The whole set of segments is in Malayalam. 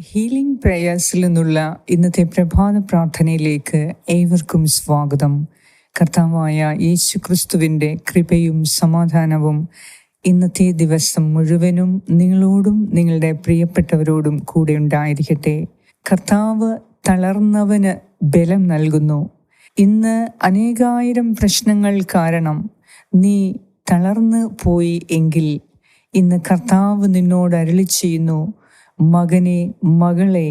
ഹീലിംഗ് പ്രേയേഴ്സിൽ നിന്നുള്ള ഇന്നത്തെ പ്രഭാത പ്രാർത്ഥനയിലേക്ക് ഏവർക്കും സ്വാഗതം. കർത്താവായ യേശു ക്രിസ്തുവിന്റെ കൃപയും സമാധാനവും ഇന്നത്തെ ദിവസം മുഴുവനും നിങ്ങളോടും നിങ്ങളുടെ പ്രിയപ്പെട്ടവരോടും കൂടെ ഉണ്ടായിരിക്കട്ടെ. കർത്താവ് തളർന്നവന് ബലം നൽകുന്നു. ഇന്ന് അനേകായിരം പ്രശ്നങ്ങൾ കാരണം നീ തളർന്നു പോയി എങ്കിൽ ഇന്ന് കർത്താവ് നിന്നോട് അരുളി ചെയ്യുന്നു മകനെ മകളെ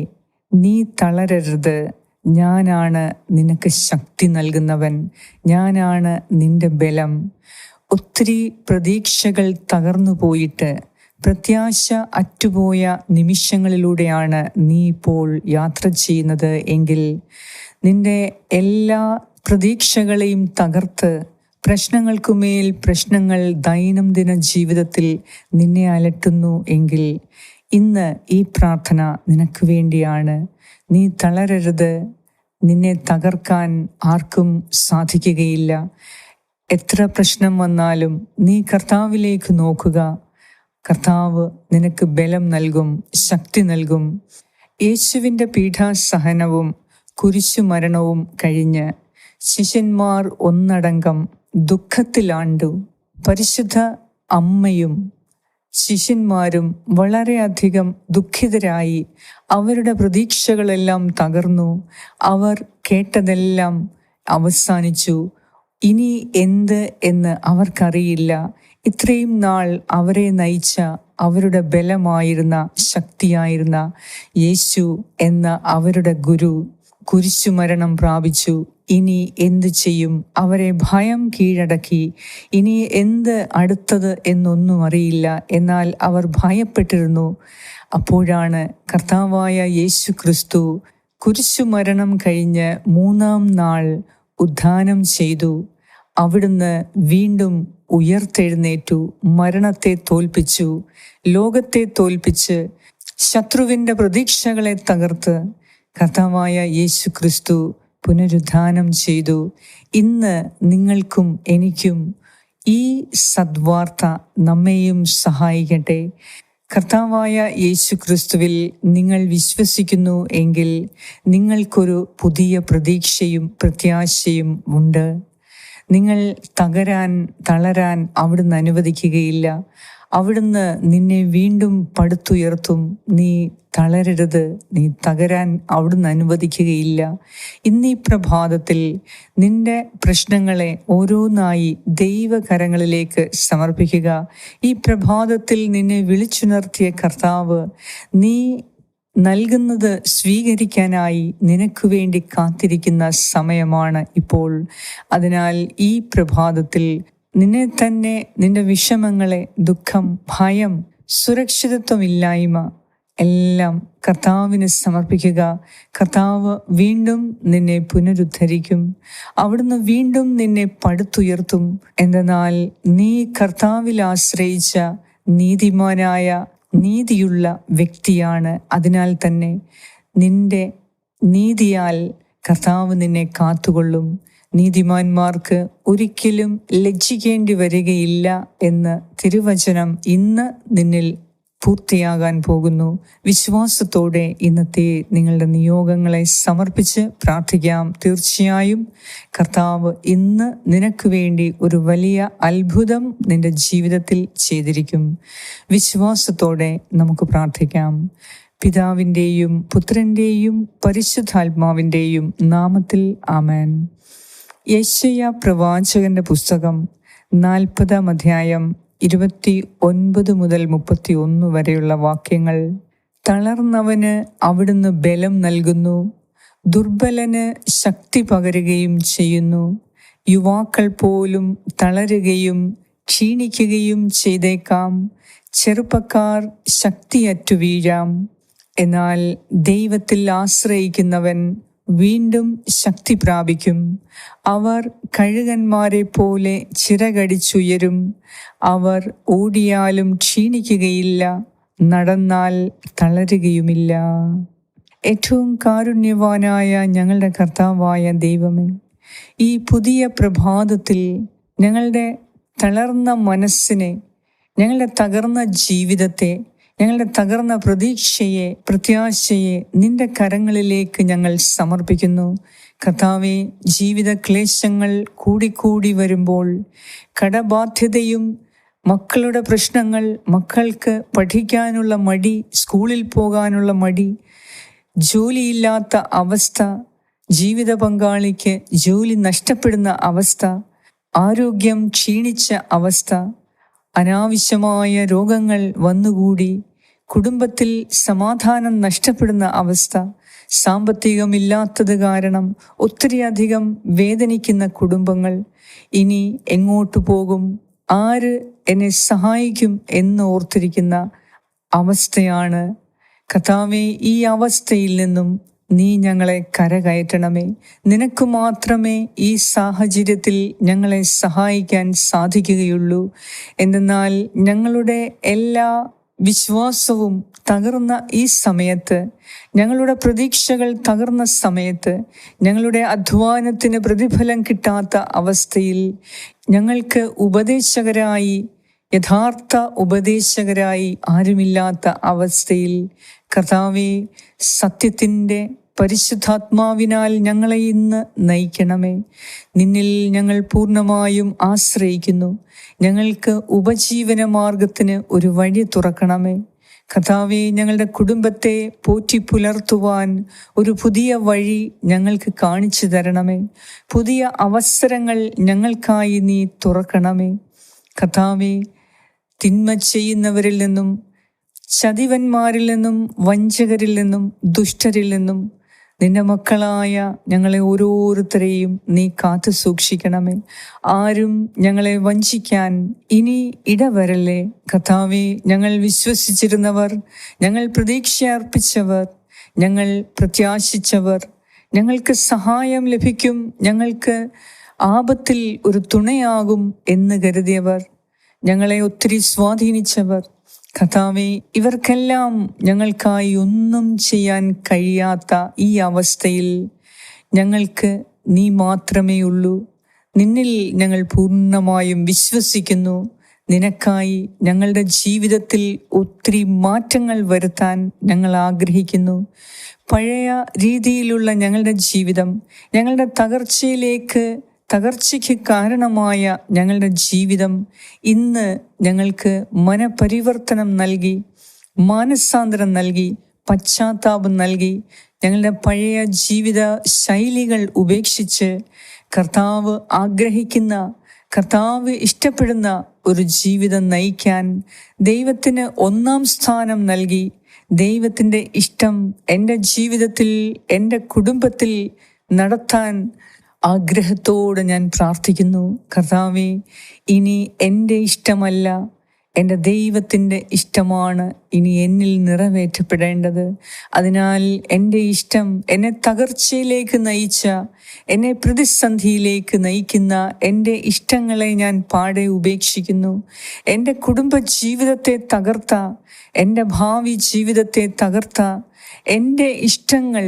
നീ തളരരുത്. ഞാനാണ് നിനക്ക് ശക്തി നൽകുന്നവൻ. ഞാനാണ് നിന്റെ ബലം. ഒത്തിരി പ്രതീക്ഷകൾ തകർന്നു പോയിട്ട് പ്രത്യാശ അറ്റുപോയ നിമിഷങ്ങളിലൂടെയാണ് നീ ഇപ്പോൾ യാത്ര ചെയ്യുന്നത് എങ്കിൽ നിന്റെ എല്ലാ പ്രതീക്ഷകളെയും തകർത്ത് പ്രശ്നങ്ങൾക്കുമേൽ പ്രശ്നങ്ങൾ ദൈനംദിന ജീവിതത്തിൽ നിന്നെ അലട്ടുന്നു എങ്കിൽ ഇന്ന് ഈ പ്രാർത്ഥന നിനക്ക് വേണ്ടിയാണ്. നീ തളരരുത്. നിന്നെ തകർക്കാൻ ആർക്കും സാധിക്കുകയില്ല. എത്ര പ്രശ്നം വന്നാലും നീ കർത്താവിലേക്ക് നോക്കുക. കർത്താവ് നിനക്ക് ബലം നൽകും ശക്തി നൽകും. യേശുവിന്റെ പീഠാസഹനവും കുരിശുമരണവും കഴിഞ്ഞ് ശിഷ്യന്മാർ ഒന്നടങ്കം ദുഃഖത്തിലാണ്ടു. പരിശുദ്ധ അമ്മയും ശിഷ്യന്മാരും വളരെയധികം ദുഃഖിതരായി അവരുടെ പ്രതീക്ഷകളെല്ലാം തകർന്നു. അവർ കേട്ടതെല്ലാം അവസാനിച്ചു. ഇനി എന്ത് എന്ന് അവർക്കറിയില്ല. ഇത്രയും നാൾ അവരെ നയിച്ച അവരുടെ ബലമായിരുന്ന ശക്തിയായിരുന്ന യേശു എന്ന അവരുടെ ഗുരു കുരിശുമരണം പ്രാപിച്ചു. ഇനി എന്തു ചെയ്യും? അവരെ ഭയം കീഴടക്കി. ഇനി എന്ത് അടുത്തത് എന്നൊന്നും അറിയില്ല. എന്നാൽ അവർ ഭയപ്പെട്ടിരുന്നു. അപ്പോഴാണ് കർത്താവായ യേശു ക്രിസ്തു കുരിശുമരണം കഴിഞ്ഞ് മൂന്നാം നാൾ ഉദ്ധാനം ചെയ്തു. അവിടുന്ന് വീണ്ടും ഉയർത്തെഴുന്നേറ്റു. മരണത്തെ തോൽപ്പിച്ചു. ലോകത്തെ തോൽപ്പിച്ച് ശത്രുവിന്റെ പ്രതീക്ഷകളെ തകർത്ത് കർത്താവായ യേശു ക്രിസ്തു പുനരുദ്ധാനം ചെയ്തു. ഇന്ന് നിങ്ങൾക്കും എനിക്കും ഈ സദ്വാർത്ത നമ്മെയും സഹായിക്കട്ടെ. കർത്താവായ യേശു ക്രിസ്തുവിൽ നിങ്ങൾ വിശ്വസിക്കുന്നു എങ്കിൽ നിങ്ങൾക്കൊരു പുതിയ പ്രതീക്ഷയും പ്രത്യാശയും ഉണ്ട്. നിങ്ങൾ തകരാൻ തളരാൻ അവിടുന്ന് അനുവദിക്കുകയില്ല. അവിടുന്ന് നിന്നെ വീണ്ടും പടുത്തുയർത്തും. നീ തളരരുത്. നീ തകരാൻ അവിടുന്ന് അനുവദിക്കുകയില്ല. ഇന്നീ പ്രഭാതത്തിൽ നിന്റെ പ്രശ്നങ്ങളെ ഓരോന്നായി ദൈവകരങ്ങളിലേക്ക് സമർപ്പിക്കുക. ഈ പ്രഭാതത്തിൽ നിന്നെ വിളിച്ചുണർത്തിയ കർത്താവ് നീ നൽകുന്നത് സ്വീകരിക്കാനായി നിനക്ക് വേണ്ടി കാത്തിരിക്കുന്ന സമയമാണ് ഇപ്പോൾ. അതിനാൽ ഈ പ്രഭാതത്തിൽ നിന്നെ തന്നെ നിന്റെ വിഷമങ്ങളെ ദുഃഖം ഭയം സുരക്ഷിതത്വമില്ലായ്മ എല്ലാം കർത്താവിന് സമർപ്പിക്കുക. കർത്താവ് വീണ്ടും നിന്നെ പുനരുദ്ധരിക്കും. അവിടുന്ന് വീണ്ടും നിന്നെ പടുത്തുയർത്തും. എന്നാൽ നീ കർത്താവിൽ ആശ്രയിച്ച നീതിമാനായ നീതിയുള്ള വ്യക്തിയാണ്. അതിനാൽ തന്നെ നിന്റെ നീതിയാൽ കർത്താവ് നിന്നെ കാത്തുകൊള്ളും. നീതിമാന്മാർക്ക് ഒരിക്കലും ലജ്ജിക്കേണ്ടി വരികയില്ല എന്ന് തിരുവചനം ഇന്ന് നിന്നിൽ പൂർത്തിയാകാൻ പോകുന്നു. വിശ്വാസത്തോടെ ഇന്നത്തെ നിങ്ങളുടെ നിയോഗങ്ങളെ സമർപ്പിച്ച് പ്രാർത്ഥിക്കാം. തീർച്ചയായും കർത്താവ് ഇന്ന് നിനക്ക് വേണ്ടി ഒരു വലിയ അത്ഭുതം നിന്റെ ജീവിതത്തിൽ ചെയ്തിരിക്കും. വിശ്വാസത്തോടെ നമുക്ക് പ്രാർത്ഥിക്കാം. പിതാവിന്റെയും പുത്രന്റെയും പരിശുദ്ധാത്മാവിന്റെയും നാമത്തിൽ ആമേൻ. യശയ പ്രവാചകന്റെ പുസ്തകം നാൽപ്പതാം അധ്യായം ഇരുപത്തി ഒൻപത് മുതൽ മുപ്പത്തി ഒന്ന് വരെയുള്ള വാക്യങ്ങൾ തളർന്നവന് അവിടുന്ന് ബലം നൽകുന്നു ദുർബലന് ശക്തി പകരുകയും ചെയ്യുന്നു യുവാക്കൾ പോലും തളരുകയും ക്ഷീണിക്കുകയും ചെയ്തേക്കാം ചെറുപ്പക്കാർ ശക്തിയറ്റു വീഴാം എന്നാൽ ദൈവത്തിൽ ആശ്രയിക്കുന്നവൻ വീണ്ടും ശക്തി പ്രാപിക്കും. അവർ കഴുകന്മാരെ പോലെ ചിറകടിച്ചുയരും. അവർ ഓടിയാലും ക്ഷീണിക്കുകയില്ല. നടന്നാൽ തളരുകയുമില്ല. ഏറ്റവും കാരുണ്യവാനായ ഞങ്ങളുടെ കർത്താവായ ദൈവമേ ഈ പുതിയ പ്രഭാതത്തിൽ ഞങ്ങളുടെ തളർന്ന മനസ്സിനെ ഞങ്ങളുടെ തകർന്ന ജീവിതത്തെ ഞങ്ങളുടെ തകർന്ന പ്രതീക്ഷയെ പ്രത്യാശയെ നിന്റെ കരങ്ങളിലേക്ക് ഞങ്ങൾ സമർപ്പിക്കുന്നു. കർത്താവെ ജീവിത ക്ലേശങ്ങൾ കൂടിക്കൂടി വരുമ്പോൾ കടബാധ്യതയും മക്കളുടെ പ്രശ്നങ്ങൾ മക്കൾക്ക് പഠിക്കാനുള്ള മടി സ്കൂളിൽ പോകാനുള്ള മടി ജോലിയില്ലാത്ത അവസ്ഥ ജീവിത പങ്കാളിക്ക് ജോലി നഷ്ടപ്പെടുന്ന അവസ്ഥ ആരോഗ്യം ക്ഷീണിച്ച അവസ്ഥ അനാവശ്യമായ രോഗങ്ങൾ വന്നുകൂടി കുടുംബത്തിൽ സമാധാനം നഷ്ടപ്പെടുന്ന അവസ്ഥ സാമ്പത്തികമില്ലാത്തത് കാരണം ഒത്തിരിയധികം വേദനിക്കുന്ന കുടുംബങ്ങൾ ഇനി എങ്ങോട്ട് പോകും ആര് എന്നെ സഹായിക്കും എന്ന് ഓർത്തിരിക്കുന്ന അവസ്ഥയാണ്. കഥാവെ ഈ അവസ്ഥയിൽ നിന്നും നീ ഞങ്ങളെ കരകയറ്റണമേ. നിനക്ക് മാത്രമേ ഈ സാഹചര്യത്തിൽ ഞങ്ങളെ സഹായിക്കാൻ സാധിക്കുകയുള്ളൂ. എന്തെന്നാൽ ഞങ്ങളുടെ എല്ലാ വിശ്വാസവും തകർന്ന ഈ സമയത്ത് ഞങ്ങളുടെ പ്രതീക്ഷകൾ തകർന്ന സമയത്ത് ഞങ്ങളുടെ അധ്വാനത്തിന് പ്രതിഫലം കിട്ടാത്ത അവസ്ഥയിൽ ഞങ്ങൾക്ക് ഉപദേശകരായി യഥാർത്ഥ ഉപദേശകരായി ആരുമില്ലാത്ത അവസ്ഥയിൽ കർത്താവെ സത്യത്തിന്റെ പരിശുദ്ധാത്മാവിനാൽ ഞങ്ങളെ ഇന്ന് നയിക്കണമേ. നിന്നിൽ ഞങ്ങൾ പൂർണമായും ആശ്രയിക്കുന്നു. ഞങ്ങൾക്ക് ഉപജീവന മാർഗത്തിന് ഒരു വഴി തുറക്കണമേ. കഥാവെ ഞങ്ങളുടെ കുടുംബത്തെ പോറ്റി പുലർത്തുവാൻ ഒരു പുതിയ വഴി ഞങ്ങൾക്ക് കാണിച്ചു തരണമേ. പുതിയ അവസരങ്ങൾ ഞങ്ങൾക്കായി നീ തുറക്കണമേ. കഥാവെ തിന്മ ചെയ്യുന്നവരിൽ നിന്നും ചതിവന്മാരിൽ നിന്നും വഞ്ചകരിൽ നിന്നും ദുഷ്ടരിൽ നിന്നും നിന്റെ മക്കളായ ഞങ്ങളെ ഓരോരുത്തരെയും നീ കാത്തു സൂക്ഷിക്കണമേ. ആരും ഞങ്ങളെ വഞ്ചിക്കാൻ ഇനി ഇടവരല്ലേ. കഥാവെ ഞങ്ങൾ വിശ്വസിച്ചിരുന്നവർ ഞങ്ങൾ പ്രതീക്ഷ അർപ്പിച്ചവർ ഞങ്ങൾ പ്രത്യാശിച്ചവർ ഞങ്ങൾക്ക് സഹായം ലഭിക്കും ഞങ്ങൾക്ക് ആപത്തിൽ ഒരു തുണയാകും എന്ന് കരുതിയവർ ഞങ്ങളെ ഒത്തിരി സ്വാധീനിച്ചവർ കഥാവെ ഇവർക്കെല്ലാം ഞങ്ങൾക്കായി ഒന്നും ചെയ്യാൻ കഴിയാത്ത ഈ അവസ്ഥയിൽ ഞങ്ങൾക്ക് നീ മാത്രമേ ഉള്ളൂ. നിന്നിൽ ഞങ്ങൾ പൂർണമായും വിശ്വസിക്കുന്നു. നിനക്കായി ഞങ്ങളുടെ ജീവിതത്തിൽ ഒത്തിരി മാറ്റങ്ങൾ വരുത്താൻ ഞങ്ങൾ ആഗ്രഹിക്കുന്നു. പഴയ രീതിയിലുള്ള ഞങ്ങളുടെ ജീവിതം ഞങ്ങളുടെ തകർച്ചയിലേക്ക് തകർച്ചയ്ക്ക് കാരണമായ ഞങ്ങളുടെ ജീവിതം ഇന്ന് ഞങ്ങൾക്ക് മനപരിവർത്തനം നൽകി മാനസാന്തരം നൽകി പശ്ചാത്താപം നൽകി ഞങ്ങളുടെ പഴയ ജീവിത ശൈലികൾ ഉപേക്ഷിച്ച് കർത്താവ് ആഗ്രഹിക്കുന്ന കർത്താവ് ഇഷ്ടപ്പെടുന്ന ഒരു ജീവിതം നയിക്കാൻ ദൈവത്തിന് ഒന്നാം സ്ഥാനം നൽകി ദൈവത്തിന്റെ ഇഷ്ടം എന്റെ ജീവിതത്തിൽ എന്റെ കുടുംബത്തിൽ നടത്താൻ ആഗ്രഹത്തോടെ ഞാൻ പ്രാർത്ഥിക്കുന്നു. കർത്താവെ ഇനി എന്റെ ഇഷ്ടമല്ല എന്റെ ദൈവത്തിന്റെ ഇഷ്ടമാണ് ഇനി എന്നിൽ നിറവേറ്റപ്പെടേണ്ടത്. അതിനാൽ എന്റെ ഇഷ്ടം എന്നെ തകർച്ചയിലേക്ക് നയിച്ച എന്നെ പ്രതിസന്ധിയിലേക്ക് നയിക്കുന്ന എന്റെ ഇഷ്ടങ്ങളെ ഞാൻ പാടെ ഉപേക്ഷിക്കുന്നു. എന്റെ കുടുംബ ജീവിതത്തെ തകർത്ത എന്റെ ഭാവി ജീവിതത്തെ തകർത്ത എന്റെ ഇഷ്ടങ്ങൾ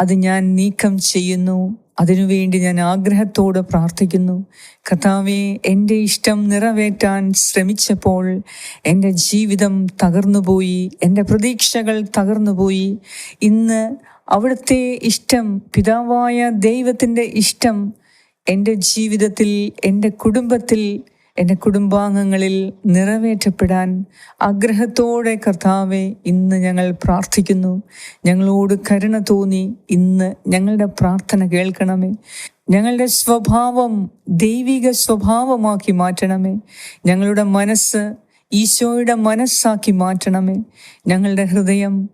അത് ഞാൻ നീക്കം ചെയ്യുന്നു. അതിനുവേണ്ടി ഞാൻ ആഗ്രഹത്തോടെ പ്രാർത്ഥിക്കുന്നു. കഥാവെ എന്റെ ഇഷ്ടം നിറവേറ്റാൻ ശ്രമിച്ചപ്പോൾ എന്റെ ജീവിതം തകർന്നുപോയി എന്റെ പ്രതീക്ഷകൾ തകർന്നുപോയി. ഇന്ന് അവിടുത്തെ ഇഷ്ടം പിതാവായ ദൈവത്തിന്റെ ഇഷ്ടം എന്റെ ജീവിതത്തിൽ എന്റെ കുടുംബത്തിൽ എന്റെ കുടുംബാംഗങ്ങളിൽ നിറവേറ്റപ്പെടാൻ ആഗ്രഹത്തോടെ കർത്താവെ ഇന്ന് ഞങ്ങൾ പ്രാർത്ഥിക്കുന്നു. ഞങ്ങളോട് കരുണ തോന്നി. ഇന്ന് ഞങ്ങളുടെ പ്രാർത്ഥന കേൾക്കണമേ. ഞങ്ങളുടെ സ്വഭാവം ദൈവിക സ്വഭാവമാക്കി മാറ്റണമേ. ഞങ്ങളുടെ മനസ്സ് ഈശോയുടെ മനസ്സാക്കി മാറ്റണമേ. ഞങ്ങളുടെ ഹൃദയം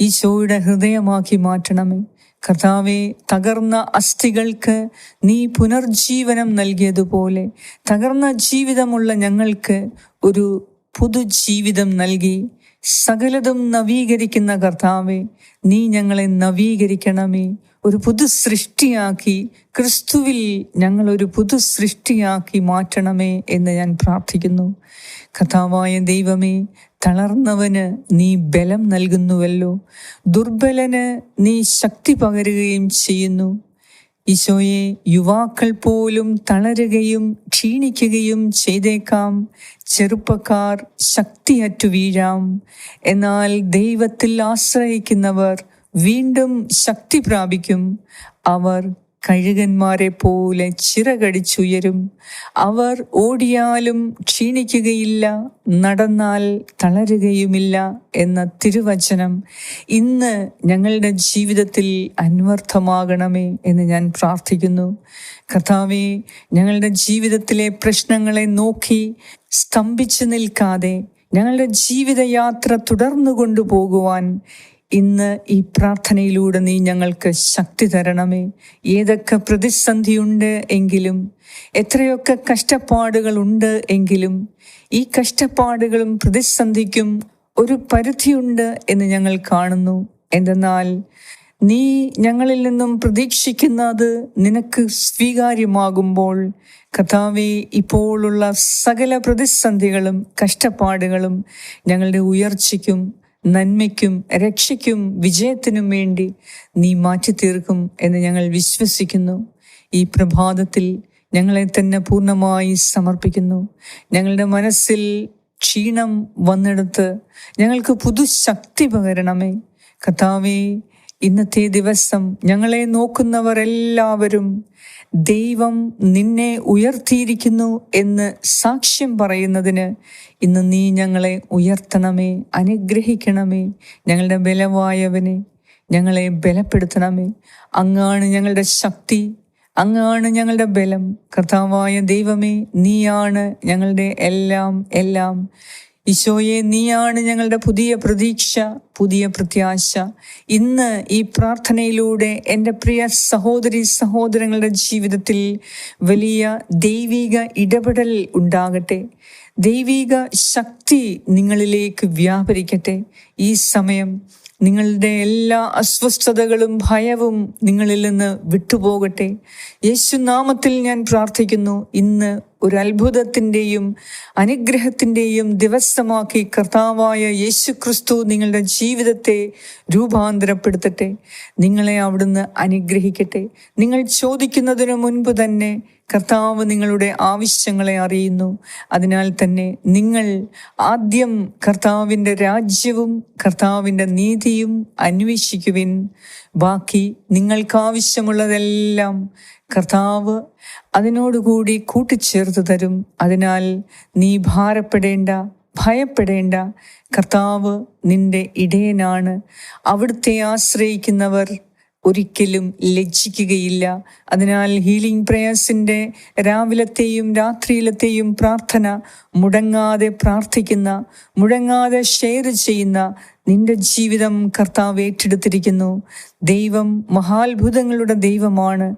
ഈശോയുടെ ഹൃദയമാക്കി മാറ്റണമേ. കർത്താവെ തകർന്ന അസ്ഥികൾക്ക് നീ പുനർജീവനം നൽകിയതുപോലെ തകർന്ന ജീവിതമുള്ള ഞങ്ങൾക്ക് ഒരു പുതുജീവിതം നൽകി. സകലതും നവീകരിക്കുന്ന കർത്താവെ നീ ഞങ്ങളെ നവീകരിക്കണമേ. ഒരു പുതു സൃഷ്ടിയാക്കി ക്രിസ്തുവിൽ ഞങ്ങൾ ഒരു പുതു സൃഷ്ടിയാക്കി മാറ്റണമേ എന്ന് ഞാൻ പ്രാർത്ഥിക്കുന്നു. കഥാവായ ദൈവമേ തളർന്നവന് നീ ബലം നൽകുന്നുവല്ലോ. ദുർബലന് നീ ശക്തി പകരുകയും ചെയ്യുന്നു. ഈശോയെ യുവാക്കൾ പോലും തളരുകയും ക്ഷീണിക്കുകയും ചെയ്തേക്കാം. ചെറുപ്പക്കാർ ശക്തിയറ്റു വീഴാം. എന്നാൽ ദൈവത്തിൽ ആശ്രയിക്കുന്നവർ വീണ്ടും ശക്തി പ്രാപിക്കും. അവർ കഴുകന്മാരെ പോലെ ചിറകടിച്ചുയരും. അവർ ഓടിയാലും ക്ഷീണിക്കുകയില്ല നടന്നാൽ തളരുകയുമില്ല എന്ന തിരുവചനം ഇന്ന് ഞങ്ങളുടെ ജീവിതത്തിൽ അന്വർത്ഥമാകണമേ എന്ന് ഞാൻ പ്രാർത്ഥിക്കുന്നു. കർത്താവെ ഞങ്ങളുടെ ജീവിതത്തിലെ പ്രശ്നങ്ങളെ നോക്കി സ്തംഭിച്ചു നിൽക്കാതെ ഞങ്ങളുടെ ജീവിതയാത്ര തുടർന്നു കൊണ്ടുപോകുവാൻ ഇന്ന് ഈ പ്രാർത്ഥനയിലൂടെ നീ ഞങ്ങൾക്ക് ശക്തി തരണമേ. ഏതൊക്കെ പ്രതിസന്ധിയുണ്ട് എങ്കിലും എത്രയൊക്കെ കഷ്ടപ്പാടുകളുണ്ട് എങ്കിലും ഈ കഷ്ടപ്പാടുകളും പ്രതിസന്ധിക്കും ഒരു പരിധിയുണ്ട് എന്ന് ഞങ്ങൾ കാണുന്നു. എന്തെന്നാൽ നീ ഞങ്ങളിൽ നിന്നും പ്രതീക്ഷിക്കുന്നത് നിനക്ക് സ്വീകാര്യമാകുമ്പോൾ കഥാവി ഇപ്പോഴുള്ള സകല പ്രതിസന്ധികളും കഷ്ടപ്പാടുകളും ഞങ്ങളുടെ ഉയർച്ചയ്ക്കും നന്മയ്ക്കും രക്ഷയ്ക്കും വിജയത്തിനും വേണ്ടി നീ മാറ്റി തീർക്കും എന്ന് ഞങ്ങൾ വിശ്വസിക്കുന്നു. ഈ പ്രഭാതത്തിൽ ഞങ്ങളെ തന്നെ പൂർണമായി സമർപ്പിക്കുന്നു. ഞങ്ങളുടെ മനസ്സിൽ ക്ഷീണം വന്നെടുത്ത് ഞങ്ങൾക്ക് പുതുശക്തി പകരണമേ. കഥാവേ ഇന്നത്തെ ദിവസം ഞങ്ങളെ നോക്കുന്നവർ എല്ലാവരും ദൈവം നിന്നെ ഉയർത്തിയിരിക്കുന്നു എന്ന് സാക്ഷ്യം പറയുന്നതിന് ഇന്ന് നീ ഞങ്ങളെ ഉയർത്തണമേ അനുഗ്രഹിക്കണമേ ഞങ്ങളുടെ ബലവായവനെ ഞങ്ങളെ ബലപ്പെടുത്തണമേ. അങ്ങാണ് ഞങ്ങളുടെ ശക്തി അങ്ങാണ് ഞങ്ങളുടെ ബലം. കർത്താവായ ദൈവമേ നീയാണ് ഞങ്ങളുടെ എല്ലാം എല്ലാം. ഈശോയെ നീയാണ് ഞങ്ങളുടെ പുതിയ പ്രതീക്ഷ പുതിയ പ്രത്യാശ. ഇന്ന് ഈ പ്രാർത്ഥനയിലൂടെ എന്റെ പ്രിയ സഹോദരി സഹോദരങ്ങളുടെ ജീവിതത്തിൽ വലിയ ദൈവിക ഇടപെടൽ ഉണ്ടാകട്ടെ. ദൈവിക ശക്തി നിങ്ങളിലേക്ക് വ്യാപരിക്കട്ടെ. ഈ സമയം നിങ്ങളുടെ എല്ലാ അസ്വസ്ഥതകളും ഭയവും നിങ്ങളിൽ നിന്ന് വിട്ടുപോകട്ടെ. യേശുനാമത്തിൽ ഞാൻ പ്രാർത്ഥിക്കുന്നു. ഇന്ന് ഒരു അത്ഭുതത്തിന്റെയും അനുഗ്രഹത്തിന്റെയും ദിവസമാക്കി കർത്താവായ യേശു ക്രിസ്തു നിങ്ങളുടെ ജീവിതത്തെ രൂപാന്തരപ്പെടുത്തട്ടെ. നിങ്ങളെ അവിടുന്ന് അനുഗ്രഹിക്കട്ടെ. നിങ്ങൾ ചോദിക്കുന്നതിനു മുൻപ് തന്നെ കർത്താവ് നിങ്ങളുടെ ആവശ്യങ്ങളെ അറിയുന്നു. അതിനാൽ തന്നെ നിങ്ങൾ ആദ്യം കർത്താവിന്റെ രാജ്യവും കർത്താവിന്റെ നീതിയും അന്വേഷിക്കുവിൻ. ബാക്കി നിങ്ങൾക്കാവശ്യമുള്ളതെല്ലാം കർത്താവ് അതിനോടുകൂടി കൂട്ടിച്ചേർത്ത് തരും. അതിനാൽ നീ ഭാരപ്പെടേണ്ട ഭയപ്പെടേണ്ട. കർത്താവ് നിന്റെ ഇടയനാണ്. അവിടുത്തെ ആശ്രയിക്കുന്നവർ ഒരിക്കലും ലജ്ജിക്കുകയില്ല. അതിനാൽ ഹീലിംഗ് പ്രേയേഴ്സിന്റെ രാവിലത്തെയും രാത്രിയിലത്തെയും പ്രാർത്ഥന മുടങ്ങാതെ പ്രാർത്ഥിക്കുന്ന മുടങ്ങാതെ ഷെയർ ചെയ്യുന്ന നിന്റെ ജീവിതം കർത്താവ് ഏറ്റെടുത്തിരിക്കുന്നു. ദൈവം മഹാത്ഭുതങ്ങളുടെ ദൈവമാണ്.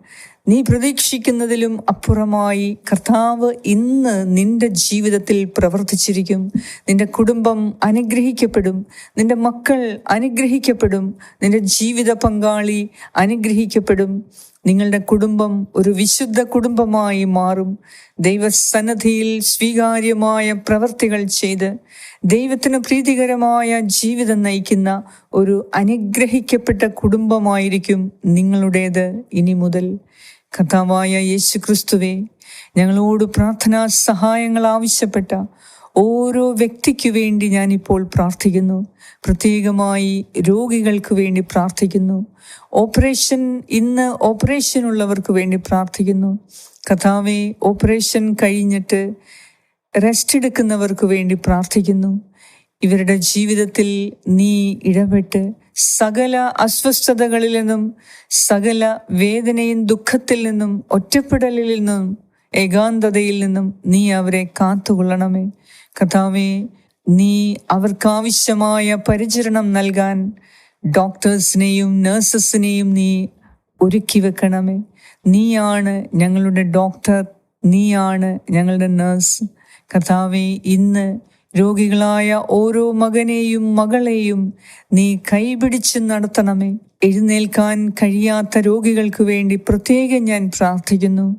നീ പ്രതീക്ഷിക്കുന്നതിലും അപ്പുറമായി കർത്താവ് ഇന്ന് നിന്റെ ജീവിതത്തിൽ പ്രവർത്തിച്ചിരിക്കും. നിന്റെ കുടുംബം അനുഗ്രഹിക്കപ്പെടും. നിന്റെ മക്കൾ അനുഗ്രഹിക്കപ്പെടും. നിന്റെ ജീവിത പങ്കാളി അനുഗ്രഹിക്കപ്പെടും. നിങ്ങളുടെ കുടുംബം ഒരു വിശുദ്ധ കുടുംബമായി മാറും. ദൈവസന്നദ്ധിയിൽ സ്വീകാര്യമായ പ്രവർത്തികൾ ചെയ്ത് ദൈവത്തിന് പ്രീതികരമായ ജീവിതം നയിക്കുന്ന ഒരു അനുഗ്രഹിക്കപ്പെട്ട കുടുംബമായിരിക്കും നിങ്ങളുടേത് ഇനി മുതൽ. കഥാവായ യേശു ക്രിസ്തുവെ ഞങ്ങളോട് പ്രാർത്ഥനാ സഹായങ്ങൾ ആവശ്യപ്പെട്ട ഓരോ വ്യക്തിക്കു വേണ്ടി ഞാനിപ്പോൾ പ്രാർത്ഥിക്കുന്നു. പ്രത്യേകമായി രോഗികൾക്ക് വേണ്ടി പ്രാർത്ഥിക്കുന്നു. ഓപ്പറേഷൻ ഇന്ന് ഓപ്പറേഷൻ ഉള്ളവർക്ക് വേണ്ടി പ്രാർത്ഥിക്കുന്നു. കഥാവെ ഓപ്പറേഷൻ കഴിഞ്ഞിട്ട് റെസ്റ്റ് എടുക്കുന്നവർക്ക് വേണ്ടി പ്രാർത്ഥിക്കുന്നു. ഇവരുടെ ജീവിതത്തിൽ നീ ഇടപെട്ട് സകല അസ്വസ്ഥതകളിൽ നിന്നും സകല വേദനയും ദുഃഖത്തിൽ നിന്നും ഒറ്റപ്പെടലിൽ നിന്നും ഏകാന്തതയിൽ നിന്നും നീ അവരെ കാത്തുകൊള്ളണമേ. കഥാവേ നീ അവർക്കാവശ്യമായ പരിചരണം നൽകാൻ ഡോക്ടേഴ്സിനെയും നഴ്സസിനെയും നീ ഒരുക്കി വെക്കണമേ. നീയാണ് ഞങ്ങളുടെ ഡോക്ടർ നീയാണ് ഞങ്ങളുടെ നഴ്സ്. കഥാവേ ഇന്ന് രോഗികളായ ഓരോ മകനെയും മകളെയും നീ കൈപിടിച്ച് നടത്തണമേ. എഴുന്നേൽക്കാൻ കഴിയാത്ത രോഗികൾക്ക് വേണ്ടി പ്രത്യേകം ഞാൻ പ്രാർത്ഥിക്കുന്നു.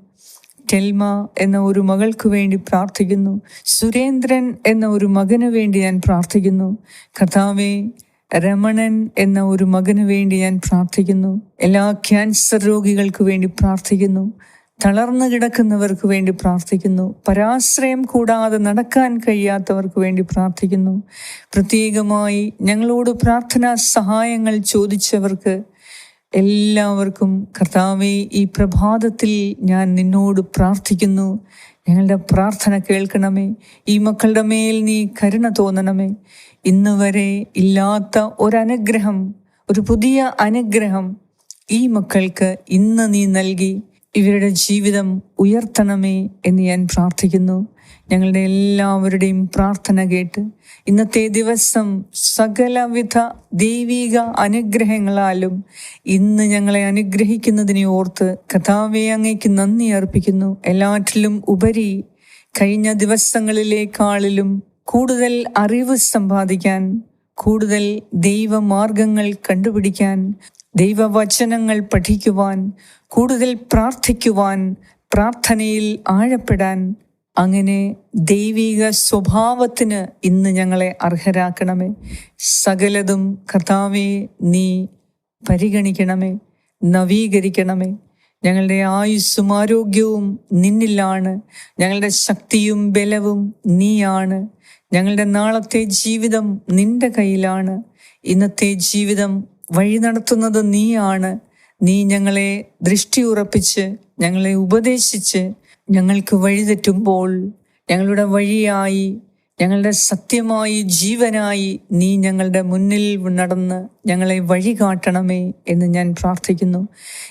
ടെൽമ എന്ന ഒരു മകൾക്ക് വേണ്ടി പ്രാർത്ഥിക്കുന്നു. സുരേന്ദ്രൻ എന്ന ഒരു മകന് വേണ്ടി ഞാൻ പ്രാർത്ഥിക്കുന്നു. കർത്താവെ രമണൻ എന്ന ഒരു മകന് വേണ്ടി ഞാൻ പ്രാർത്ഥിക്കുന്നു. എല്ലാ ക്യാൻസർ രോഗികൾക്ക് വേണ്ടി പ്രാർത്ഥിക്കുന്നു. തളർന്നു കിടക്കുന്നവർക്ക് വേണ്ടി പ്രാർത്ഥിക്കുന്നു. പരാശ്രയം കൂടാതെ നടക്കാൻ കഴിയാത്തവർക്ക് വേണ്ടി പ്രാർത്ഥിക്കുന്നു. പ്രത്യേകമായി ഞങ്ങളോട് പ്രാർത്ഥനാ സഹായങ്ങൾ ചോദിച്ചവർക്ക് എല്ലാവർക്കും കർത്താവെ ഈ പ്രഭാതത്തിൽ ഞാൻ നിന്നോട് പ്രാർത്ഥിക്കുന്നു. ഞങ്ങളുടെ പ്രാർത്ഥന കേൾക്കണമേ. ഈ മക്കളുടെ മേൽ നീ കരുണ തോന്നണമേ. ഇന്ന് വരെ ഇല്ലാത്ത ഒരനുഗ്രഹം ഒരു പുതിയ അനുഗ്രഹം ഈ മക്കൾക്ക് ഇന്ന് നീ നൽകി. ഇവരുടെ ജീവിതം ഉയർത്തണമേ എന്ന് ഞാൻ പ്രാർത്ഥിക്കുന്നു. ഞങ്ങളുടെ എല്ലാവരുടെയും പ്രാർത്ഥന കേട്ട് ഇന്നത്തെ ദിവസം സകലവിധ ദൈവിക അനുഗ്രഹങ്ങളാലും ഇന്ന് ഞങ്ങളെ അനുഗ്രഹിക്കുന്നതിനെ ഓർത്ത് കഥാവെ അങ്ങയ്ക്ക് നന്ദി അർപ്പിക്കുന്നു. എല്ലാറ്റിലും ഉപരി കഴിഞ്ഞ ദിവസങ്ങളിലേക്കാളിലും കൂടുതൽ അറിവ് സമ്പാദിക്കാൻ കൂടുതൽ ദൈവമാർഗങ്ങൾ കണ്ടുപിടിക്കാൻ ദൈവവചനങ്ങൾ പഠിക്കുവാൻ കൂടുതൽ പ്രാർത്ഥിക്കുവാൻ പ്രാർത്ഥനയിൽ ആഴപ്പെടാൻ അങ്ങനെ ദൈവിക സ്വഭാവത്തിന് ഇന്ന് ഞങ്ങളെ അർഹരാക്കണമേ. സകലതും കർത്താവെ നീ പരിഗണിക്കണമേ നവീകരിക്കണമേ. ഞങ്ങളുടെ ആയുസ്സും ആരോഗ്യവും നിന്നിലാണ്. ഞങ്ങളുടെ ശക്തിയും ബലവും നീയാണ്. ഞങ്ങളുടെ നാളത്തെ ജീവിതം നിന്റെ കയ്യിലാണ്. ഇന്നത്തെ ജീവിതം വഴി നടത്തുന്നത് നീയാണ്. നീ ഞങ്ങളെ ദൃഷ്ടി ഉറപ്പിച്ച് ഞങ്ങളെ ഉപദേശിച്ച് ഞങ്ങൾക്ക് വഴിതെറ്റുമ്പോൾ ഞങ്ങളുടെ വഴിയായി ഞങ്ങളുടെ സത്യമായി ജീവനായി നീ ഞങ്ങളുടെ മുന്നിൽ നടന്ന് ഞങ്ങളെ വഴി കാട്ടണമേ എന്ന് ഞാൻ പ്രാർത്ഥിക്കുന്നു.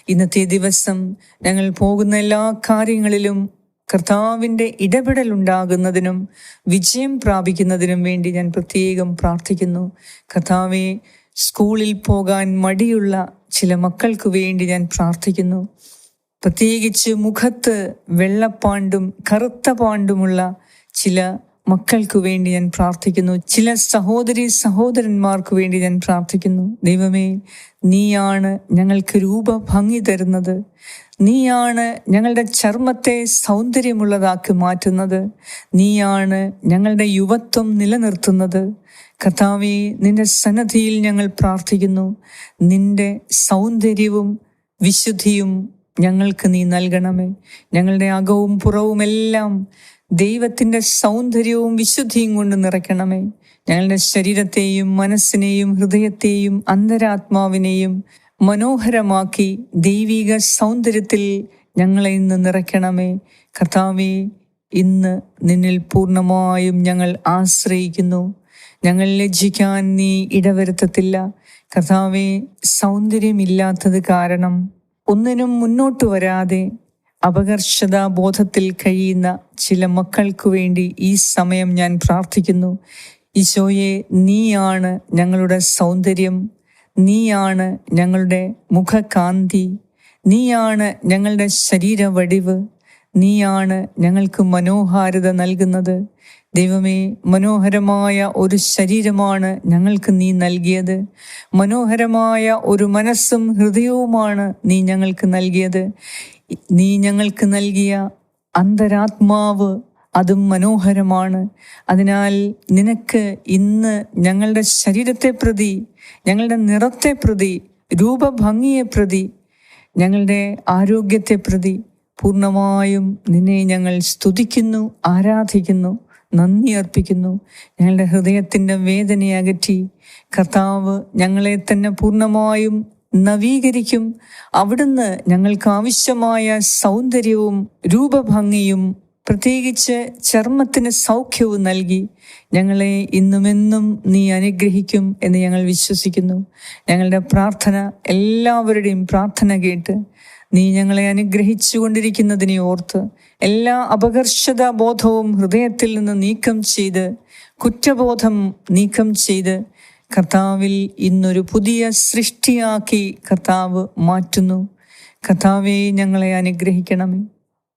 ഇന്നത്തെ ദിവസം ഞങ്ങൾ പോകുന്ന എല്ലാ കാര്യങ്ങളിലും കർത്താവിന്റെ ഇടപെടൽ ഉണ്ടാകുന്നതിനും വിജയം പ്രാപിക്കുന്നതിനും വേണ്ടി ഞാൻ പ്രത്യേകം പ്രാർത്ഥിക്കുന്നു. കർത്താവെ സ്കൂളിൽ പോകാൻ മടിയുള്ള ചില മക്കൾക്ക് വേണ്ടി ഞാൻ പ്രാർത്ഥിക്കുന്നു. പ്രത്യേകിച്ച് മുഖത്ത് വെള്ളപ്പാണ്ടും കറുത്ത പാണ്ടുമുള്ള ചില മക്കൾക്ക് വേണ്ടി ഞാൻ പ്രാർത്ഥിക്കുന്നു. ചില സഹോദരി സഹോദരന്മാർക്ക് വേണ്ടി ഞാൻ പ്രാർത്ഥിക്കുന്നു. ദൈവമേ നീയാണ് ഞങ്ങൾക്ക് രൂപഭംഗി തരുന്നത്. നീയാണ് ഞങ്ങളുടെ ചർമ്മത്തെ സൗന്ദര്യമുള്ളതാക്കി മാറ്റുന്നത്. നീയാണ് ഞങ്ങളുടെ യുവത്വം നിലനിർത്തുന്നത്. കർത്താവെ നിന്റെ സന്നദ്ധിയിൽ ഞങ്ങൾ പ്രാർത്ഥിക്കുന്നു. നിന്റെ സൗന്ദര്യവും വിശുദ്ധിയും ഞങ്ങൾക്ക് നീ നൽകണമേ. ഞങ്ങളുടെ അകവും പുറവുമെല്ലാം ദൈവത്തിന്റെ സൗന്ദര്യവും വിശുദ്ധിയും കൊണ്ട് നിറയ്ക്കണമേ. ഞങ്ങളുടെ ശരീരത്തെയും മനസ്സിനെയും ഹൃദയത്തെയും അന്തരാത്മാവിനെയും മനോഹരമാക്കി ദൈവിക സൗന്ദര്യത്തിൽ ഞങ്ങളെ ഇന്ന് നിറയ്ക്കണമേ. കർത്താവെ ഇന്ന് നിന്നിൽ പൂർണമായും ഞങ്ങൾ ആശ്രയിക്കുന്നു. ഞങ്ങൾ ലജ്ജിക്കാൻ നീ ഇടവരുത്തത്തില്ല. കർത്താവെ സൗന്ദര്യമില്ലാത്തത് കാരണം ഒന്നിനും മുന്നോട്ട് വരാതെ അപകർഷതാ ബോധത്തിൽ കഴിയുന്ന ചില മക്കൾക്ക് വേണ്ടി ഈ സമയം ഞാൻ പ്രാർത്ഥിക്കുന്നു. ഈശോയെ നീയാണ് ഞങ്ങളുടെ സൗന്ദര്യം. നീയാണ് ഞങ്ങളുടെ മുഖകാന്തി. നീയാണ് ഞങ്ങളുടെ ശരീരവടിവ്. നീയാണ് ഞങ്ങൾക്ക് മനോഹാരിത നൽകുന്നത്. ദൈവമേ മനോഹരമായ ഒരു ശരീരമാണ് ഞങ്ങൾക്ക് നീ നൽകിയത്. മനോഹരമായ ഒരു മനസ്സും ഹൃദയവുമാണ് നീ ഞങ്ങൾക്ക് നൽകിയത്. നീ ഞങ്ങൾക്ക് നൽകിയ അന്തരാത്മാവ് അതും മനോഹരമാണ്. അതിനാൽ നിനക്ക് ഇന്ന് ഞങ്ങളുടെ ശരീരത്തെ പ്രതി ഞങ്ങളുടെ നിറത്തെ പ്രതി രൂപഭംഗിയെ പ്രതി ഞങ്ങളുടെ ആരോഗ്യത്തെ പ്രതി പൂർണമായും നിന്നെ ഞങ്ങൾ സ്തുതിക്കുന്നു ആരാധിക്കുന്നു നന്ദി അർപ്പിക്കുന്നു. ഞങ്ങളുടെ ഹൃദയത്തിന്റെ വേദനയെ അകറ്റി കർത്താവ് ഞങ്ങളെ തന്നെ പൂർണമായും നവീകരിക്കും. അവിടുന്ന് ഞങ്ങൾക്ക് ആവശ്യമായ സൗന്ദര്യവും രൂപഭംഗിയും പ്രത്യേകിച്ച് ചർമ്മത്തിന് സൗഖ്യവും നൽകി ഞങ്ങളെ ഇന്നുമെന്നും നീ അനുഗ്രഹിക്കും എന്ന് ഞങ്ങൾ വിശ്വസിക്കുന്നു. ഞങ്ങളുടെ പ്രാർത്ഥന എല്ലാവരുടെയും പ്രാർത്ഥന കേട്ട് നീ ഞങ്ങളെ അനുഗ്രഹിച്ചു കൊണ്ടിരിക്കുന്നതിനെ ഓർത്ത് എല്ലാ അപകർഷത ബോധവും ഹൃദയത്തിൽ നിന്ന് നീക്കം ചെയ്ത് കുറ്റബോധം നീക്കം ചെയ്ത് കർത്താവിൽ ഇന്നൊരു പുതിയ സൃഷ്ടിയാക്കി കർത്താവ് മാറ്റുന്നു. കർത്താവെ ഞങ്ങളെ അനുഗ്രഹിക്കണമേ.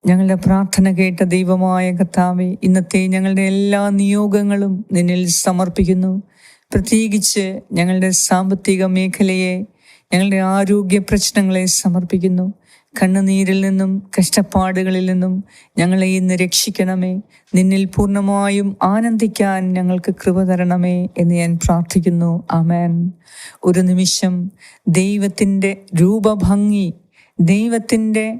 ഞങ്ങളുടെ പ്രാർത്ഥന കേട്ട ദൈവമായ കർത്താവെ ഇന്നത്തെ ഞങ്ങളുടെ എല്ലാ നിയോഗങ്ങളും നിന്നിൽ സമർപ്പിക്കുന്നു. പ്രത്യേകിച്ച് ഞങ്ങളുടെ സാമ്പത്തിക മേഖലയെ ഞങ്ങളുടെ ആരോഗ്യ പ്രശ്നങ്ങളെ സമർപ്പിക്കുന്നു. കണ്ണുനീരിൽ നിന്നും കഷ്ടപ്പാടുകളിൽ നിന്നും ഞങ്ങളെ ഇന്ന് രക്ഷിക്കണമേ. നിന്നിൽ പൂർണമായും ആനന്ദിക്കാൻ ഞങ്ങൾക്ക് കൃപ തരണമേ എന്ന് ഞാൻ പ്രാർത്ഥിക്കുന്നു. ആമേൻ. ഒരു നിമിഷം ദൈവത്തിന്റെ രൂപഭംഗി ദൈവത്തിന്റെ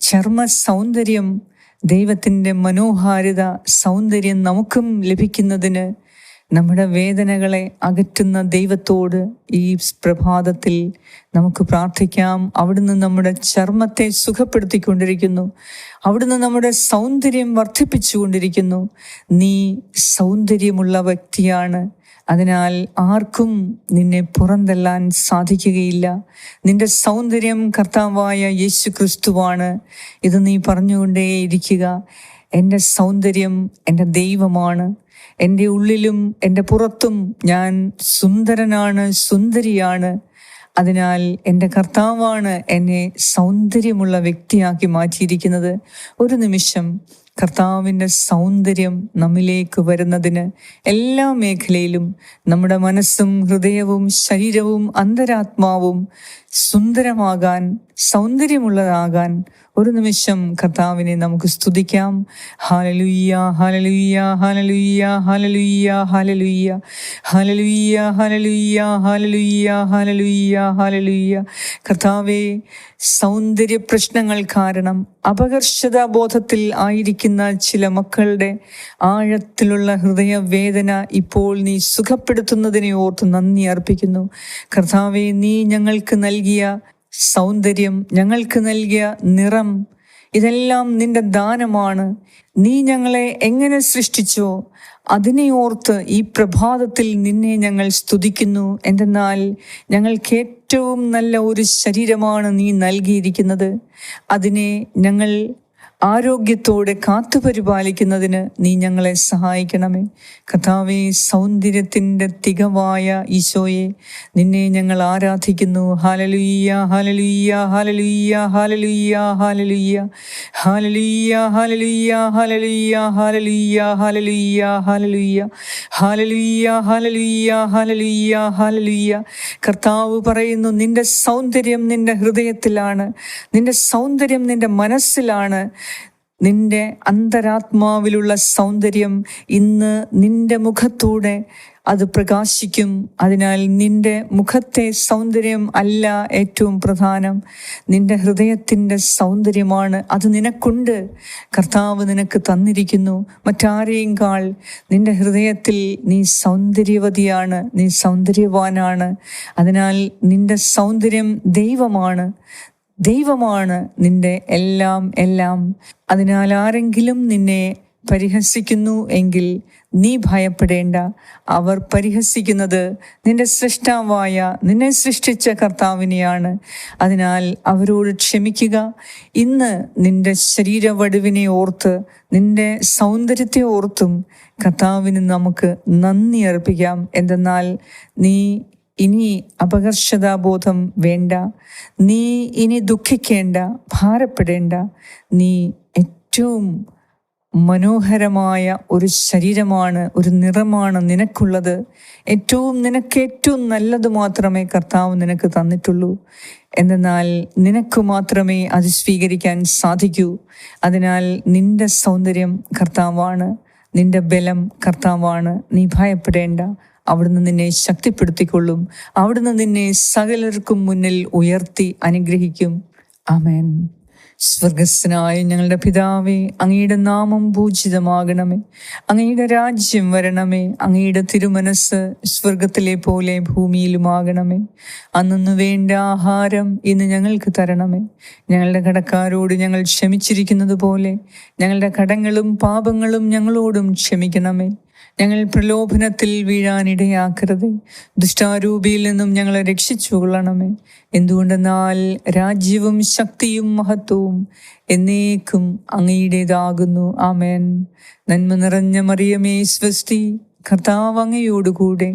ചർമ്മ സൗന്ദര്യം ദൈവത്തിന്റെ മനോഹാരിത സൗന്ദര്യം നമുക്കും ലഭിക്കുന്നതിന് നമ്മുടെ വേദനകളെ അകറ്റുന്ന ദൈവത്തോട് ഈ പ്രഭാതത്തിൽ നമുക്ക് പ്രാർത്ഥിക്കാം. അവിടുന്ന് നമ്മുടെ ചർമ്മത്തെ സുഖപ്പെടുത്തിക്കൊണ്ടിരിക്കുന്നു. അവിടുന്ന് നമ്മുടെ സൗന്ദര്യം വർദ്ധിപ്പിച്ചുകൊണ്ടിരിക്കുന്നു. നീ സൗന്ദര്യമുള്ള വ്യക്തിയാണ്. അതിനാൽ ആർക്കും നിന്നെ പുറന്തള്ളാൻ സാധിക്കുകയില്ല. നിന്റെ സൗന്ദര്യം കർത്താവായ യേശു ക്രിസ്തുവാണ് ഇത് നീ പറഞ്ഞുകൊണ്ടേയിരിക്കുക. എന്റെ സൗന്ദര്യം എന്റെ ദൈവമാണ്. എന്റെ ഉള്ളിലും എന്റെ പുറത്തും ഞാൻ സുന്ദരനാണ് സുന്ദരിയാണ്. അതിനാൽ എന്റെ കർത്താവാണ് എന്നെ സൗന്ദര്യമുള്ള വ്യക്തിയാക്കി മാറ്റിയിരിക്കുന്നത്. ഒരു നിമിഷം കർത്താവിന്റെ സൗന്ദര്യം നമ്മിലേക്ക് വരുന്നതിന് എല്ലാ മേഖലയിലും നമ്മുടെ മനസ്സും ഹൃദയവും ശരീരവും അന്തരാത്മാവും സുന്ദരമാകാൻ സൗന്ദര്യമുള്ളതാകാൻ ഒരു നിമിഷം കർത്താവിനെ നമുക്ക് സ്തുതിക്കാം. ഹാലലുയ്യ ഹാലലുയ്യ ഹാലലുയ്യ ഹാലലുയ്യ ഹാലലുയ്യ ഹാലലുയ്യ ഹാലലുയ്യ ഹാലലുയ്യ ഹാലലുയ്യ ഹാലലുയ്യ കർത്താവെ സൗന്ദര്യ പ്രശ്നങ്ങൾ കാരണം അപകർഷതാ ബോധത്തിൽ ആയിരിക്കുന്ന ചില മക്കളുടെ ആഴത്തിലുള്ള ഹൃദയവേദന ഇപ്പോൾ നീ സുഖപ്പെടുത്തുന്നതിനെ ഓർത്ത് നന്ദി അർപ്പിക്കുന്നു. കർത്താവെ നീ ഞങ്ങൾക്ക് നൽകിയ സൗന്ദര്യം ഞങ്ങൾക്ക് നൽകിയ നിറം ഇതെല്ലാം നിന്റെ ദാനമാണ്. നീ ഞങ്ങളെ എങ്ങനെ സൃഷ്ടിച്ചോ അതിനെ ഓർത്ത് ഈ പ്രഭാതത്തിൽ നിന്നെ ഞങ്ങൾ സ്തുതിക്കുന്നു. എന്തെന്നാൽ ഞങ്ങൾക്ക് ഏറ്റവും നല്ല ഒരു ശരീരമാണ് നീ നൽകിയിരിക്കുന്നത്. അതിനെ ഞങ്ങൾ ആരോഗ്യത്തോടെ കാത്തുപരിപാലിക്കുന്നതിന് നീ ഞങ്ങളെ സഹായിക്കണമേ കഥാവെ സൗന്ദര്യത്തിന്റെ തികവായ ഈശോയെ നിന്നെ ഞങ്ങൾ ആരാധിക്കുന്നു ഹാലലുയ്യ ഹാലലുയ്യ ഹാലലുയ്യ ഹാലലുയ്യ ഹാലലുയ്യ ഹാലലുയ്യ ഹാലലുയ്യ ഹാലലുയ്യ ഹാലലുയ്യ ഹാലലുയ്യ ഹാലലുയ്യ ഹാലലുയ്യ ഹാലലുയ്യ ഹാലലുയ്യ ഹാലലുയ്യ കർത്താവ് പറയുന്നു നിന്റെ സൗന്ദര്യം നിന്റെ ഹൃദയത്തിലാണ് നിന്റെ സൗന്ദര്യം നിന്റെ മനസ്സിലാണ് നിന്റെ അന്തരാത്മാവിലുള്ള സൗന്ദര്യം ഇന്ന് നിന്റെ മുഖത്തൂടെ അത് പ്രകാശിക്കും. അതിനാൽ നിന്റെ മുഖത്തെ സൗന്ദര്യം അല്ല ഏറ്റവും പ്രധാനം. നിന്റെ ഹൃദയത്തിന്റെ സൗന്ദര്യമാണ് അത് നിനക്കുണ്ട്. കർത്താവ് നിനക്ക് തന്നിരിക്കുന്നു. മറ്റാരെയും കാൾ നിന്റെ ഹൃദയത്തിൽ നീ സൗന്ദര്യവതിയാണ് നീ സൗന്ദര്യവാനാണ്. അതിനാൽ നിന്റെ സൗന്ദര്യം ദൈവമാണ്. ദൈവമാണ് നിന്റെ എല്ലാം എല്ലാം. അതിനാൽ ആരെങ്കിലും നിന്നെ പരിഹസിക്കുന്നു എങ്കിൽ നീ ഭയപ്പെടേണ്ട. അവർ പരിഹസിക്കുന്നത് നിന്റെ സൃഷ്ടാവായ നിന്നെ സൃഷ്ടിച്ച കർത്താവിനെയാണ്. അതിനാൽ അവരോട് ക്ഷമിക്കുക. ഇന്ന് നിന്റെ ശരീരവടുവിനെ ഓർത്ത് നിന്റെ സൗന്ദര്യത്തെ ഓർത്തും കർത്താവിന് നമുക്ക് നന്ദി അർപ്പിക്കാം. എന്തെന്നാൽ നീ ഇനി അപകർഷതാബോധം വേണ്ട. നീ ഇനി ദുഃഖിക്കേണ്ട ഭാരപ്പെടേണ്ട. നീ ഏറ്റവും മനോഹരമായ ഒരു ശരീരമാണ് ഒരു നിറമാണ് നിനക്കുള്ളത്. ഏറ്റവും നിനക്ക് ഏറ്റവും നല്ലത് മാത്രമേ കർത്താവ് നിനക്ക് തന്നിട്ടുള്ളൂ. എന്നാൽ നിനക്ക് മാത്രമേ അത് സ്വീകരിക്കാൻ സാധിക്കൂ. അതിനാൽ നിന്റെ സൗന്ദര്യം കർത്താവാണ്. നിന്റെ ബലം കർത്താവാണ്. നീ ഭയപ്പെടേണ്ട. അവിടുന്ന് നിന്നെ ശക്തിപ്പെടുത്തിക്കൊള്ളും. അവിടുന്ന് നിന്നെ സകലർക്കും മുന്നിൽ ഉയർത്തി അനുഗ്രഹിക്കും. ആമേൻ. സ്വർഗസ്നായ ഞങ്ങളുടെ പിതാവേ അങ്ങയുടെ നാമം പൂജിതമാകണമേ. അങ്ങയുടെ രാജ്യം വരണമേ. അങ്ങയുടെ തിരുമനസ് സ്വർഗത്തിലെ പോലെ ഭൂമിയിലുമാകണമേ. അന്നു വേണ്ട ആഹാരം ഇന്ന് ഞങ്ങൾക്ക് തരണമേ. ഞങ്ങളുടെ കടക്കാരോട് ഞങ്ങൾ ക്ഷമിച്ചിരിക്കുന്നത് പോലെ ഞങ്ങളുടെ കടങ്ങളും പാപങ്ങളും ഞങ്ങളോടും ക്ഷമിക്കണമേ. ഞങ്ങൾ പ്രലോഭനത്തിൽ വീഴാനിടയാക്കരുത്. ദുഷ്ടാരൂപിയിൽ നിന്നും ഞങ്ങളെ രക്ഷിച്ചുകൊള്ളണമേ. എന്തുകൊണ്ടെന്നാൽ രാജ്യവും ശക്തിയും മഹത്വവും എന്നേക്കും അങ്ങയുടേതാകുന്നു. ആമേൻ. നന്മ നിറഞ്ഞ മറിയമേ സ്വസ്തി കർത്താവ് അങ്ങയോടുകൂടെ.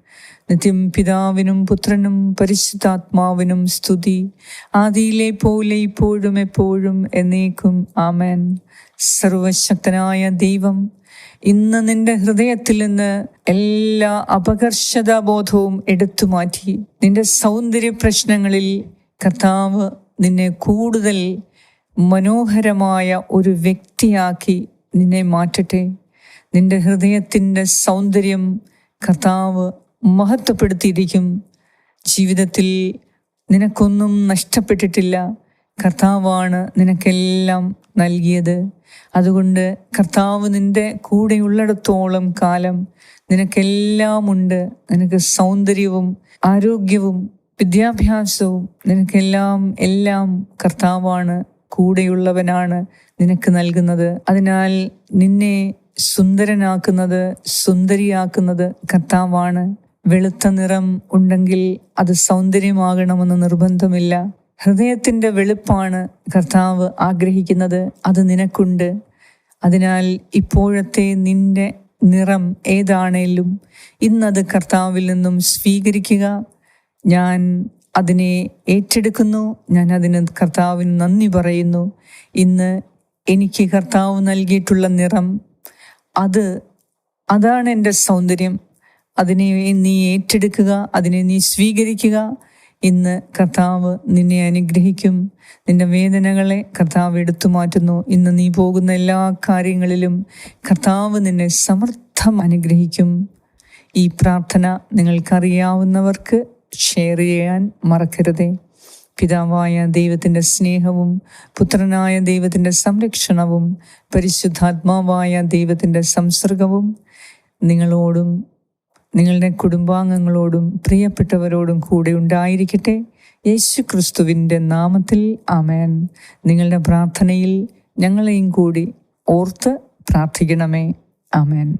നിത്യം പിതാവിനും പുത്രനും പരിശുദ്ധാത്മാവിനും സ്തുതി. ആദിയിലെ പോലെ ഇപ്പോഴും എപ്പോഴും എന്നേക്കും. ആമേൻ. സർവശക്തനായ ദൈവം ഇന്ന് നിന്റെ ഹൃദയത്തിൽ നിന്ന് എല്ലാ അപകർഷതാബോധവും എടുത്തു മാറ്റി. നിന്റെ സൗന്ദര്യ പ്രശ്നങ്ങളിൽ കർത്താവ് നിന്നെ കൂടുതൽ മനോഹരമായ ഒരു വ്യക്തിയാക്കി നിന്നെ മാറ്റട്ടെ. നിന്റെ ഹൃദയത്തിന്റെ സൗന്ദര്യം കർത്താവ് മഹത്വപ്പെടുത്തിയിരിക്കും. ജീവിതത്തിൽ നിനക്കൊന്നും നഷ്ടപ്പെട്ടിട്ടില്ല. കർത്താവാണ് നിനക്കെല്ലാം നൽകിയത്. അതുകൊണ്ട് കർത്താവ് നിന്റെ കൂടെയുള്ളിടത്തോളം കാലം നിനക്കെല്ലാം ഉണ്ട് നിനക്ക് സൗന്ദര്യവും ആരോഗ്യവും വിദ്യാഭ്യാസവും നിനക്കെല്ലാം എല്ലാം കർത്താവാണ് കൂടെയുള്ളവനാണ് നിനക്ക് നൽകുന്നത്. അതിനാൽ നിന്നെ സുന്ദരനാക്കുന്നത് സുന്ദരിയാക്കുന്നത് കർത്താവാണ്. വെളുത്ത നിറം ഉണ്ടെങ്കിൽ അത് സൗന്ദര്യമാകണമെന്ന് നിർബന്ധമില്ല. ഹൃദയത്തിന്റെ വെളുപ്പാണ് കർത്താവ് ആഗ്രഹിക്കുന്നത്. അത് നിനക്കുണ്ട്. അതിനാൽ ഇപ്പോഴത്തെ നിന്റെ നിറം ഏതാണേലും ഇന്നത് കർത്താവിൽ നിന്നും സ്വീകരിക്കുക. ഞാൻ അതിനെ ഏറ്റെടുക്കുന്നു. ഞാൻ അതിന് കർത്താവിന് നന്ദി പറയുന്നു. ഇന്ന് എനിക്ക് കർത്താവ് നൽകിയിട്ടുള്ള നിറം. അത് അതാണ് എന്റെ സൗന്ദര്യം. അതിനെ നീ ഏറ്റെടുക്കുക അതിനെ നീ സ്വീകരിക്കുക. ഇന്ന് കർത്താവ് നിന്നെ അനുഗ്രഹിക്കും. നിന്റെ വേദനകളെ കർത്താവ് എടുത്തു മാറ്റുന്നു. ഇന്ന് നീ പോകുന്ന എല്ലാ കാര്യങ്ങളിലും കർത്താവ് നിന്നെ സമർത്ഥം അനുഗ്രഹിക്കും. ഈ പ്രാർത്ഥന നിങ്ങൾക്കറിയാവുന്നവർക്ക് ഷെയർ ചെയ്യാൻ മറക്കരുതേ. പിതാവായ ദൈവത്തിന്റെ സ്നേഹവും പുത്രനായ ദൈവത്തിന്റെ സംരക്ഷണവും പരിശുദ്ധാത്മാവായ ദൈവത്തിന്റെ സംസർഗവും നിങ്ങളോടും നിങ്ങളുടെ കുടുംബാംഗങ്ങളോടും പ്രിയപ്പെട്ടവരോടും കൂടെ ഉണ്ടായിരിക്കട്ടെ. യേശു ക്രിസ്തുവിന്റെ നാമത്തിൽ ആമേൻ. നിങ്ങളുടെ പ്രാർത്ഥനയിൽ ഞങ്ങളെയും കൂടി ഓർത്ത് പ്രാർത്ഥിക്കണമേ. ആമേൻ.